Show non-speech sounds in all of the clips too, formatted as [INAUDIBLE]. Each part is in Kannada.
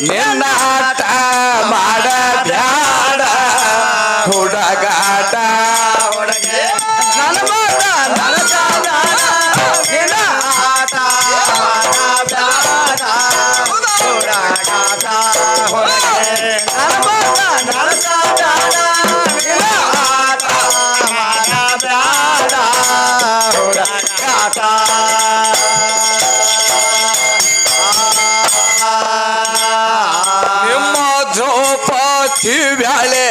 ನಿನ್ನ ಆಟ ಮಾಡ ಬ್ಯಾಡ ಹುಡುಗಾಟ. ನನ್ನ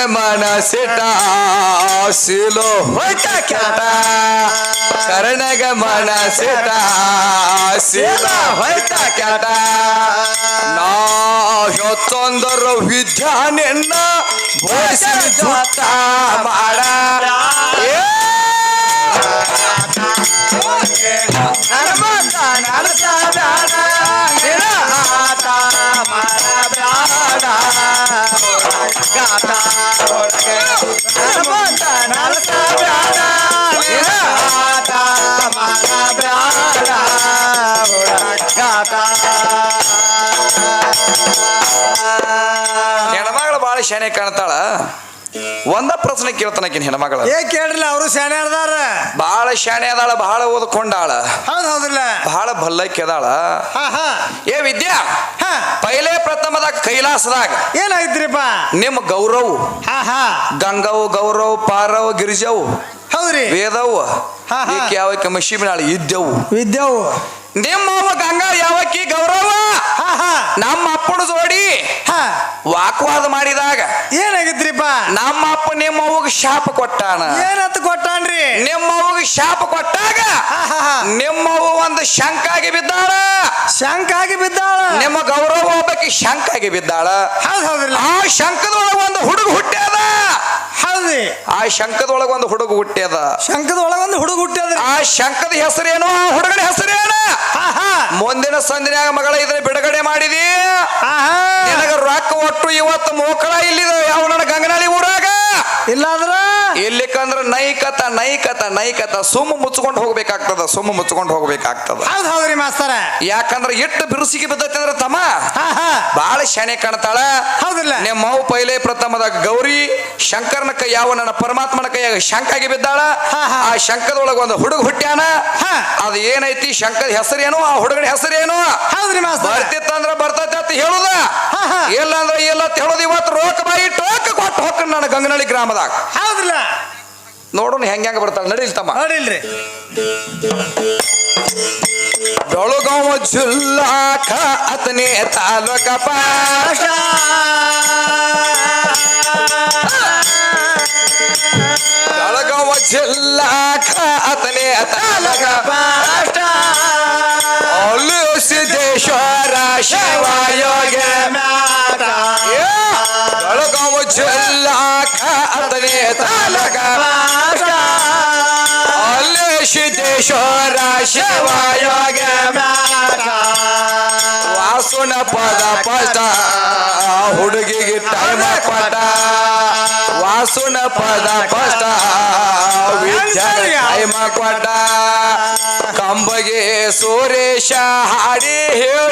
ಕರ್ಣಗ ಮನಸಿಟ ಸಿಲೋ ಹೊಯ್ತ ಕ್ಯಾಟ ಕರ್ಣಗ ಮನಸಿಟ ಸಿಲ ಹೊಯ್ತ ಕ್ಯಾಟ ನಾ ಹೊತ್ತೊಂದರ ವಿದ್ಯಾ ಮಾಡ. ಶಾನೆ ಕಾಣ್ತಾಳ? ಒಂದ ಪ್ರಶ್ನೆ ಕೇಳ್ತಾನಕಿನ ಹೆಣ್ಮಗಳ. ಏ ಕೇಳ್ರಲ್ಲ ಅವರು ಶಾಣೆ ಅದಾರ ಬಹಳ ಶಾಣೆ ಅದಾಳ ಬಹಳ ಓದ್ಕೊಂಡಾಳ. ಹೌದು ಹೌದಿಲ್ಲ ಬಹಳ ಭಲ್ಲಕ್ಕೆ ಅದಾಳ ಏ ವಿದ್ಯಾ ಹಾ. ಪೈಲೆ ಪ್ರಥಮದಾಗ ಕೈಲಾಸದಾಗ ಏನಾಗಿದ್ರಿಪ್ಪ ನಿಮ್ಮ ಗೌರವ್ ಹಾ ಹಾ. ಗಂಗವ್ ಗೌರವ್ ಪಾರವ್ ಗಿರಿಜವ್ ಹೌದ್ರಿ. ವೇದವ್. ಈಕೆ ಯಾವಕ್ಕೆ ಮಶಿಬಿನಾಳ ಇದ್ದವು ವಿದ್ಯಾವು. ನಿಮ್ಮ ಗಂಗಾ ಯಾವಕ್ಕಿ ಗೌರವ? ನಮ್ಮ ಅಪ್ಪನ ಜೋಡಿ ಹಾ. ವಾಕ್ವಾದ ಮಾಡಿದಾಗ ಏನಾಗಿದ್ರಿಪ್ಪ? ನಮ್ಮ ಅಪ್ಪ ನಿಮ್ಮವ್ಗ ಶಾಪ ಕೊಟ್ಟಾನ. ಏನಂತ ಕೊಟ್ಟಾನ್ರಿ? ನಿಮ್ಮವ್ಗ ಶಾಪ ಕೊಟ್ಟಾಗ ನಿಮ್ಮ ಒಂದು ಶಂಕಾಗಿ ಬಿದ್ದಾಳ. ಶಂಕಾಗಿ ಬಿದ್ದಾಳ? ನಿಮ್ಮ ಗೌರವ ಒಬ್ಬಕ್ಕೆ ಶಂಕಾಗಿ ಬಿದ್ದಾಳ. ಆ ಶಂಕದೊಳಗ ಒಂದು ಹುಡುಗ ಹುಟ್ಟ್ಯದ. ಹೌದ್ರಿ. ಆ ಶಂಕದೊಳಗ ಒಂದು ಹುಡುಗ ಹುಟ್ಟ್ಯದ. ಶಂಕದೊಳಗ ಒಂದು ಹುಡುಗ ಹುಟ್ಟ್ಯಾದ ಆ ಶಂಕದ ಹೆಸರೇನು? ಆ ಹುಡುಗನ ಹೆಸರೇನು? ಹಾ ಹಾ. ಮುಂದಿನ ಸಂದಿನ್ಯಾಗ ಮಗಳ ಇದ್ರೆ ಬಿಡುಗಡೆ ರೊಕ್ಕ ಒಟ್ಟು ಇವತ್ತು ಮೋಕಳ ಇಲ್ಲಿದ. ಯಾವ ನನ್ನ ಗಂಗನಾಳಿ ಊರಾಗ? ಇಲ್ಲಾದ್ರ? ಇಲ್ಲಿಕಂದ್ರ ನೈಕತ ನೈಕತ ನೈಕತ. ಸುಮ್ಮ ಮುಚ್ಕೊಂಡು ಹೋಗ್ಬೇಕಾಗ್ತದ ಸುಮ್ಮ ಮುಚ್ಕೊಂಡು ಹೋಗ್ಬೇಕಾಗ್ತದ. ಹೌದ್ ಹೌದ್ರಿ ಮಾಸ್ತರ. ಯಾಕಂದ್ರ ಇಟ್ಟು ಬಿರುಸಿಗೆ ಬಿದ್ದೈತೆ ಅಂದ್ರೆ ತಮ್ಮ ಬಾಳ ಶಾಣೆ ಕಾಣ್ತಾಳ. ಹೌದಿಲ್ಲ. ನಿಮ್ಮ ಪೈಲೆ ಪ್ರಥಮದ ಗೌರಿ ಶಂಕರನ ಕೈ ಯಾವ ನನ್ನ ಪರಮಾತ್ಮನ ಕೈಯಾಗ ಶಂಕಾಗಿ ಬಿದ್ದಾಳ. ಆ ಶಂಕದೊಳಗ ಒಂದು ಹುಡುಗ ಹುಟ್ಟ್ಯಾನ. ಹಾ. ಅದು ಏನೈತಿ? ಶಂಕದ ಹೆಸರೇನು? ಆ ಹುಡುಗನ ಹೆಸರೇನು? ಹೌದ್ರಿ ಮಾಸ್ತರ. ಬರ್ತಿತ್ತಂದ್ರ ಬರ್ತೈತೆ ಅಂತ ಹೇಳುದ. [LAUGHS] ಹಾ. ಇಲ್ಲ ಅಂತ ಇವತ್ತು ರೋಕ ಬಾಯಿ ಟೋಕ ಕೊಟ್ಟು ಹೋಗ್ತಾನ ನನ್ನ ಗಂಗನಳ್ಳಿ ಗ್ರಾಮದಾಗ. ಹೌದಿಲ್ಲ. ನೋಡೋಣ ಹೆಂಗ ಹೆಂಗ ಬರ್ತಾಳ. ನಡೀಲ್ ತಮ್ಮ. ನಡೀಲ್ರಿ. ಬೆಳಗಾವ ಜುಲ್ಲಾಕ ಅತನೇ ತಾಲೂಕ ಪಾಶ ಬೆಳಗಾವ ಜುಲ್ಲಾಕ ಅತನೇ ತಾಲೂಕ ಅಲ್ಲಿ ಸಿದ್ದೇಶ್ವರ ಶಿವಯೋಗ ಬೆಳಗಾವ ಜಿಲ್ಲಾಕ ಅತನೇ ತಾಲೂಕ ಅಲ್ಲಿ ಸಿದ್ದೇಶ್ವರ ಶಿವಯೋಗ ವಾಸುನ ಪದ ಪಟ ಹುಡುಗಿಗೆ ಟೈಮ ಪಟ ವಾಸುನ ಪದ ಪಟ ವಿದ್ಯಾರ್ಥಿ ಟೈಮ ಕೊಟ್ಟ ಕಂಬಗೆ ಸುರೇಶ ಹಾಡಿ ಹೇಳ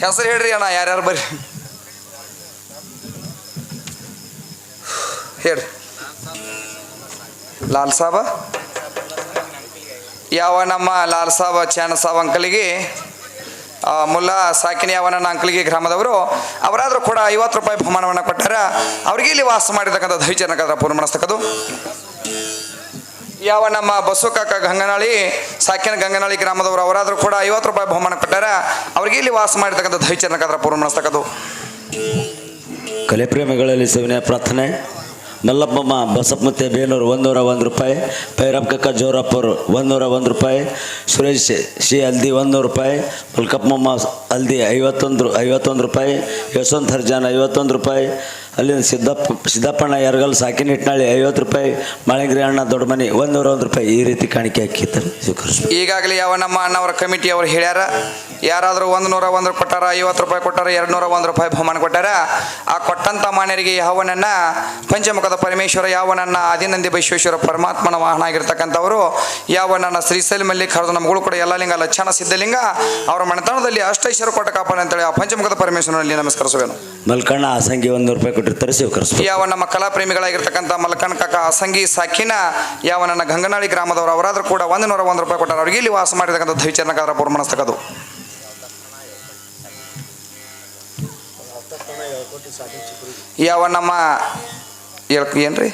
ಹೆಸರು ಹೇಳ್ರಿ ಅಣ್ಣ ಯಾರ್ಯಾರು ಬರ್ರಿ? ಹೇಳ್ರಿ ಲಾಲ್ ಸಾಬ? ಯಾವ ನಮ್ಮ ಲಾಲ್ ಸಾಬ, ಚಾನ ಸಾಬ್ ಅಂಕಲಿಗೆ ಮುಲ್ಲಾ ಸಾಕಿನಿ ಯಾವನ ಅಂಕಲಿಗೆ ಗ್ರಾಮದವರು, ಅವರಾದರೂ ಕೂಡ ಐವತ್ತು ರೂಪಾಯಿ ಬಹುಮಾನವನ್ನು ಕೊಟ್ಟಾರ. ಅವ್ರಿಗೆ ಇಲ್ಲಿ ವಾಸ ಮಾಡಿರ್ತಕ್ಕಂಥ ಪೂರ್ಣ ಪೂರ್ಣಸ್ತಕ್ಕದು ಯಾವ ನಮ್ಮ ಬಸ್ಸು ಕಾಕ ಗಂಗನಾಳಿ ಸಾಕಿನ ಗಂಗನಾಳಿ ಗ್ರಾಮದವರು ಅವರಾದರೂ ಕೂಡ ಐವತ್ತು ರೂಪಾಯಿ ಬಹುಮಾನ ಕೊಟ್ಟಾರ. ಅವ್ರಿಗೆ ಇಲ್ಲಿ ವಾಸ ಮಾಡಿರ್ತಕ್ಕಂಥ ಪೂರ್ಣ ಪೂರ್ಣಸ್ತಕ್ಕದು ಕಲೆ ಪ್ರೇಮಿಗಳಲ್ಲಿ ಸವಿನಯ ಪ್ರಾರ್ಥನೆ. ಮಲ್ಲಪ್ಪಮ್ಮ ಬಸಪ್ಪಮತ್ತೆ ಬೇಲೂರು ಒಂದೂರ ಒಂದು ರೂಪಾಯಿ. ಭೈರಪ್ಪ ಜೋರಪ್ಪರು ಒಂದೂರ ಒಂದು ರೂಪಾಯಿ. ಸುರೇಶ್, ಶ್ರೀ ಹಲ್ದಿ, ಒಂದೂರು ರೂಪಾಯಿ. ಮಲ್ಕಪ್ಪಮ್ಮ, ಹಲ್ದಿ, ಐವತ್ತೊಂದು ಐವತ್ತೊಂದು ರೂಪಾಯಿ. ಯಶವಂತ ಹರ್ಜಾನ್, ಐವತ್ತೊಂದು ರೂಪಾಯಿ. ಅಲ್ಲಿಂದ ಸಿದ್ದಪ್ಪ, ಸಿದ್ದಪ್ಪಣ್ಣ ಯರ್ಗಲ್ ಸಾಕಿನ ನಿಟ್ಟಿನಳ್ಳಿ ಐವತ್ತು ರೂಪಾಯಿ. ಮಾಳಿಂಗ್ರಿ ಅಣ್ಣ, ದೊಡ್ಡಮನಿ, ಒಂದೂರ ಒಂದು ರೂಪಾಯಿ. ಈ ರೀತಿ ಕಾಣಿಕೆ ಹಾಕಿರ್ತಾರೆ ಈಗಾಗಲೇ ಯಾವ ನಮ್ಮ ಅಣ್ಣವರ ಕಮಿಟಿ ಅವರು ಹೇಳ್ಯಾರ? ಯಾರಾದರೂ ಒಂದು ನೂರ ಒಂದು ಕೊಟ್ಟಾರ ಐವತ್ತು ರೂಪಾಯಿ ಕೊಟ್ಟಾರ ಎರಡು ನೂರ ಒಂದು ರೂಪಾಯಿ ಬಹುಮಾನ ಕೊಟ್ಟಾರ ಆ ಕೊಟ್ಟಂಥ ಮಾನ್ಯರಿಗೆ ಯಾವನನ್ನ ಪಂಚಮುಖದ ಪರಮೇಶ್ವರ ಯಾವನನ್ನ ಆದಿನಂದಿ ಬೈಶ್ವೇಶ್ವರ ಪರಮಾತ್ಮನ ವಾಹನ ಆಗಿರ್ತಕ್ಕಂಥವರು ಯಾವನನ್ನ ಶ್ರೀಶೈಲ ಮಲ್ಲಿಕಾರ್ಜುನ ನಮ್ಗಳು ಕೂಡ ಎಲ್ಲ ಲಿಂಗ ಲಕ್ಷಣ ಸಿದ್ಧಲಿಂಗ ಅವರ ಮನೆತನದಲ್ಲಿ ಅಷ್ಟೈಶ್ವರ ಕೊಟ್ಟ ಕಾಪನ ಅಂತೇಳಿ ಆ ಪಂಚಮುಖದ ಪರಮೇಶ್ವರನಲ್ಲಿ ನಮಸ್ಕರಿಸುವೆನು. ಮಲ್ಕಣ್ಣ ಆಸಂಗಿ ಒಂದು ರೂಪಾಯಿ ಕೊಟ್ಟಿರ್ತಾರೆ ಸ್ವೀಕರಿಸ್ಬೇಕು ಯಾವ ನಮ್ಮ ಕಲಾ ಪ್ರೇಮಿಗಳಾಗಿರ್ತಕ್ಕಂಥ ಮಲ್ಕನ್ ಕಾಕ ಅಸಂಗಿ ಸಾಕಿನ ಯಾವ ನನ್ನ ಗಂಗನಾಳಿ ಗ್ರಾಮದವರು ಅವರಾದ್ರೂ ಕೂಡ ಒಂದು ನೂರ ಒಂದು ರೂಪಾಯಿ ಕೊಟ್ಟಾರ ಅವರಿಗೆ ಇಲ್ಲಿ ವಾಸ ಮಾಡಿರ್ತಕ್ಕಂಥ ದೈಚರ್ನಕಾದ್ರ ಪೂರ್ಮನಸ್ತಕದು ಯಾವ ನಮ್ಮ ಹೇಳ್- ಏನ್ರಿ?